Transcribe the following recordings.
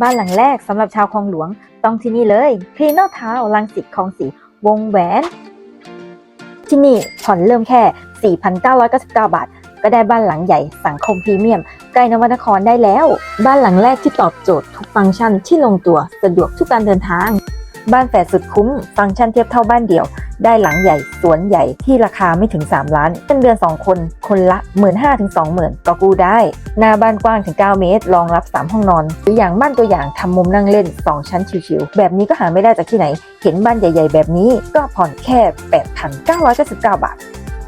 บ้านหลังแรกสำหรับชาวคลองหลวงต้องที่นี่เลยพรีนอทาวลังสิตคลองสีวงแหวน ที่นี่ผ่อนเริ่มแค่ 4,999 บาท ก็ได้บ้านหลังใหญ่สังคมพรีเมียม ใกล้นวนครได้แล้ว บ้านหลังแรกที่ตอบโจทย์ทุกฟังก์ชันที่ลงตัวสะดวกทุกการเดินทาง บ้านแฝดสุดคุ้ม ฟังก์ชันเทียบเท่าบ้านเดี่ยว ได้หลังใหญ่ สวนใหญ่ที่ราคาไม่ถึง 3 ล้านเป็นเดือน 2 คน คนละ 1 5 0 0 0ถึง20,000 ก็กู้ได้ หน้าบ้านกว้างถึง 9 เมตร รองรับ 3 ห้องนอน หรืออย่างบ้านตัวอย่างทำมุมนั่งเล่น 2 ชั้นชิวๆ แบบนี้ก็หาไม่ได้จากที่ไหน เห็นบ้านใหญ่ ๆ แบบนี้ก็ผ่อนแค่ 8,999 บาท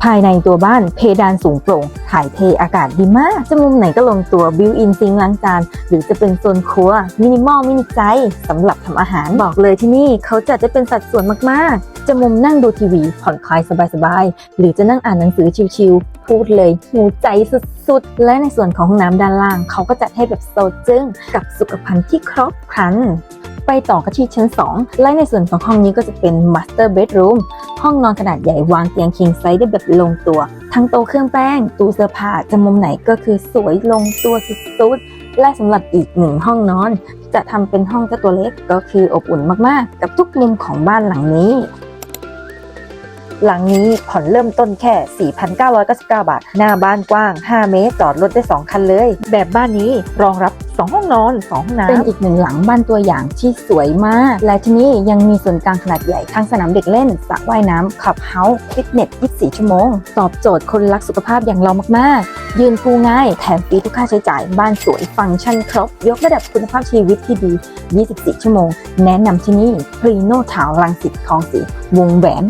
ภายในตัวบ้านเพดานสูงโปร่ง ถ่ายเทอากาศดีมาก จะมุมไหนก็ลงตัวบิวอินซิงล้างจาน หรือจะเป็นโซนครัว มินิมอลมินิใจสำหรับทำอาหารบอกเลยที่นี่เขาจัดจะเป็นสัดส่วนมากๆ จะมุมนั่งดูทีวีผ่อนคลายสบายๆ หรือจะนั่งอ่านหนังสือชิวๆ พูดเลยหิวใจสุดๆ และในส่วนของห้องน้ำด้านล่าง เขาก็จัดให้แบบโซจึ้งกับสุขภัณฑ์ที่ครบครัน ไปต่อกันที่ชั้น 2 และในส่วนของห้องนี้ก็จะเป็น Master Bedroom ห้องนอนขนาดใหญ่วางเตียง king size ได้แบบลงตัว ทั้งโต๊ะเครื่องแป้ง ตู้เสื้อผ้าจะมุมไหนก็คือสวยลงตัวสุดๆ และสำหรับอีกหนึ่งห้องนอน จะทำเป็นห้องเจ้าตัวเล็กก็คืออบอุ่นมากๆ กับทุกมุมของบ้านหลังนี้ หลังนี้ผ่อนเริ่มต้นแค่ 4,999 บาท หน้าบ้านกว้าง 5 เมตร จอดรถได้ 2 คันเลย แบบบ้านนี้รองรับ 2 ห้องนอน 2 ห้องน้ำเป็นอีกหนึ่งหลังบ้านตัวอย่างที่สวยมาก และที่นี่ยังมีส่วนกลางขนาดใหญ่ทั้งสนามเด็กเล่นสระว่ายน้ำขับเฮาส์ฟิตเนส 24 ชั่วโมง ตอบโจทย์คนรักสุขภาพอย่างเรามาก ๆ ยืนพูง่าย แถมฟรีทุกค่าใช้จ่าย บ้านสวย ฟังก์ชันครบ ยกระดับคุณภาพชีวิตที่ดี 24 ชั่วโมง แนะนำที่นี่พรีโนทาวลังสิตคลองสีวงแหวน